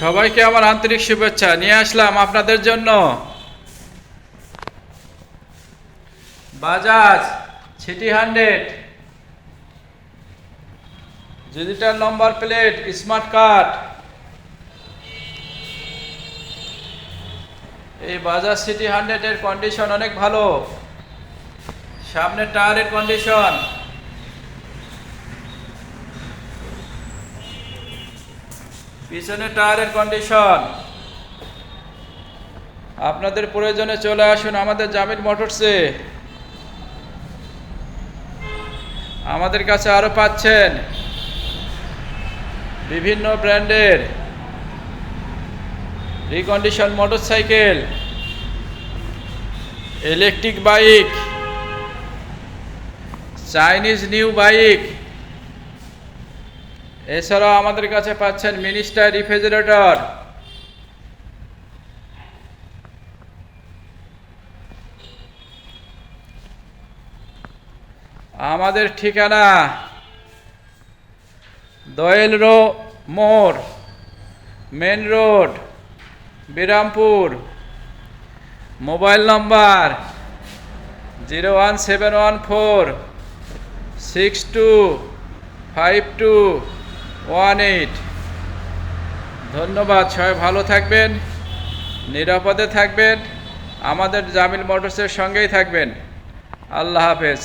সবাইকে আমার আন্তরিক শুভেচ্ছা। নিয়ে আসলাম আপনাদের জন্য। Bajaj CT hundred digital number plate smart card এই বাজাজ সিটি হান্ড্রেডের কন্ডিশন অনেক ভালো। সামনের টায়ারের কন্ডিশন পিছনের টায়ারের কন্ডিশন আপনাদের প্রয়োজনে চলে আসুন আমাদের জামিল মোটরসে আমাদের কাছে আরও পাচ্ছেন। বিভিন্ন ব্র্যান্ডের। Recondition motorcycle electric bike Chinese new bike এছাড়াও আমাদের কাছে পাচ্ছেন মিনিস্টার রিফ্রিজারেটর। আমাদের ঠিকানা দয়েল রো মোড়, main road, Birampur. Mobile number zero one seven one four six two five two one eight. ধন্যবাদ, সবাই ভালো থাকবেন, নিরাপদে থাকবেন, আমাদের জামিল মোটরসের সঙ্গেই থাকবেন। আল্লাহ হাফেজ।